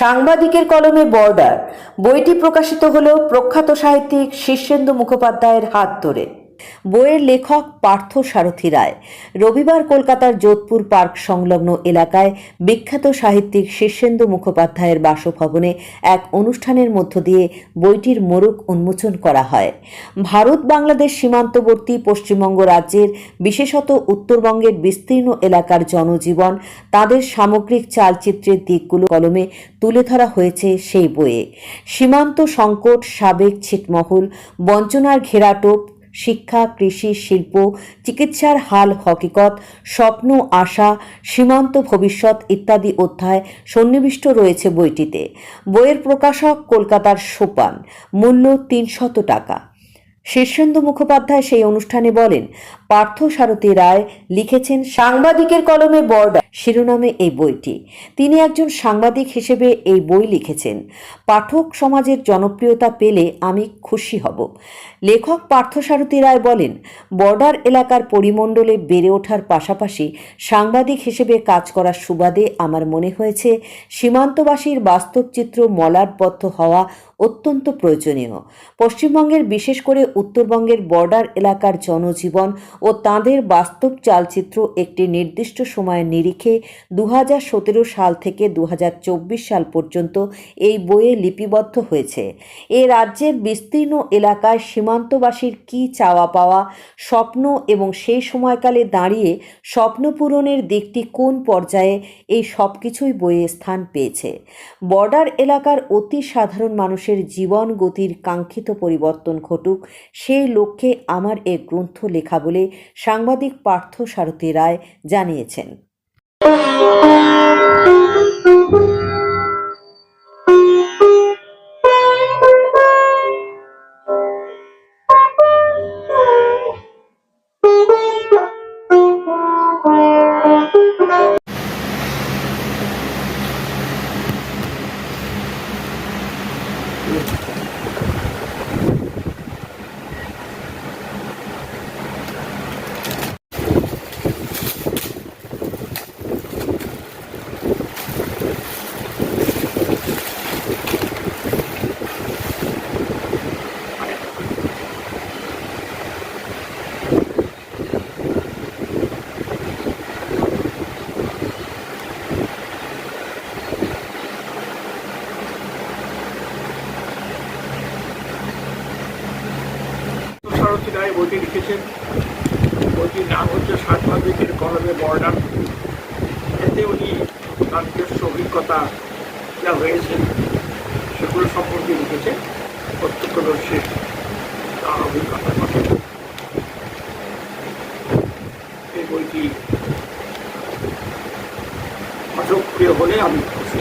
সাংবাদিকের কলমে বর্ডার। বইটি প্রকাশিত হল প্রখ্যাত সাহিত্যিক শীর্ষেন্দু মুখোপাধ্যায়ের হাত ধরে। বইয়ের লেখক পার্থ সারথী রায়। রবিবার কলকাতার যোধপুর পার্ক সংলগ্ন এলাকায় বিখ্যাত সাহিত্যিক শীর্ষেন্দু মুখোপাধ্যায়ের বাসভবনে এক অনুষ্ঠানের মধ্য দিয়ে বইটির মোড়ক উন্মোচন করা হয়। ভারত বাংলাদেশ সীমান্তবর্তী পশ্চিমবঙ্গ রাজ্যের বিশেষত উত্তরবঙ্গের বিস্তীর্ণ এলাকার জনজীবন তাদের সামগ্রিক চালচিত্রের দিকগুলো কলমে তুলে ধরা হয়েছে সেই বইয়ে। সীমান্ত সংকট সাবেক ছিটমহল, বঞ্চনার ঘেরাটোপ শিক্ষা, কৃষি, শিল্প, চিকিৎসার হাল, হকিকত, স্বপ্ন, আশা, সীমান্ত ভবিষ্যৎ ইত্যাদি অধ্যায় সন্নিবিষ্ট রয়েছে বইটিতে। বইয়ের প্রকাশক কলকাতার সোপান। মূল্য তিনশত টাকা। শীর্ষেন্দু মুখোপাধ্যায় সেই অনুষ্ঠানে বলেন পার্থ সারথী রায় লিখেছেন, সাংবাদিকের কলমে বর্ডার শিরোনামে এই বইটি। তিনি একজন সাংবাদিক হিসেবে এই বই লিখেছেন, পাঠক সমাজের জনপ্রিয়তা পেলে আমি খুশি হব। লেখক পার্থ সারথী রায় বলেন, বর্ডার এলাকার পরিমণ্ডলে বেড়ে ওঠার পাশাপাশি সাংবাদিক হিসেবে কাজ করার সুবাদে আমার মনে হয়েছে, সীমান্তবাসীর বাস্তব চিত্র মলাটবদ্ধ হওয়া অত্যন্ত প্রয়োজনীয়। পশ্চিমবঙ্গের বিশেষ করে উত্তরবঙ্গের বর্ডার এলাকার জনজীবন ও তাঁদের বাস্তব চালচিত্র একটি নির্দিষ্ট সময়ের নিরিখে দু হাজার সতেরো সাল থেকে দু হাজার চব্বিশ সাল পর্যন্ত এই বইয়ে লিপিবদ্ধ হয়েছে। এ রাজ্যের বিস্তীর্ণ এলাকায় সীমান্তবাসীর কী চাওয়া পাওয়া, স্বপ্ন এবং সেই সময়কালে দাঁড়িয়ে স্বপ্ন পূরণের দিকটি কোন পর্যায়ে, এই সব কিছুই বইয়ে স্থান পেয়েছে। বর্ডার এলাকার অতি সাধারণ মানুষের জীবন গতির কাঙ্ক্ষিত পরিবর্তন ঘটুক, সেই লক্ষ্যে আমার এ গ্রন্থ লেখা বলে সাংবাদিক পার্থ সারথী রায় জানিয়েছেন। সারথী রায় বইটি লিখেছেন। বইটির নাম হচ্ছে সাংবাদিকের কলমে বর্ডার এতে উনি তার নিজস্ব অভিজ্ঞতা যা হয়েছে সেগুলো সম্পর্কে লিখেছেন। প্রত্যক্ষদর্শী তার অভিজ্ঞতার কথা এই বইটি পাঠকপ্রিয় হলে আমি খুশি।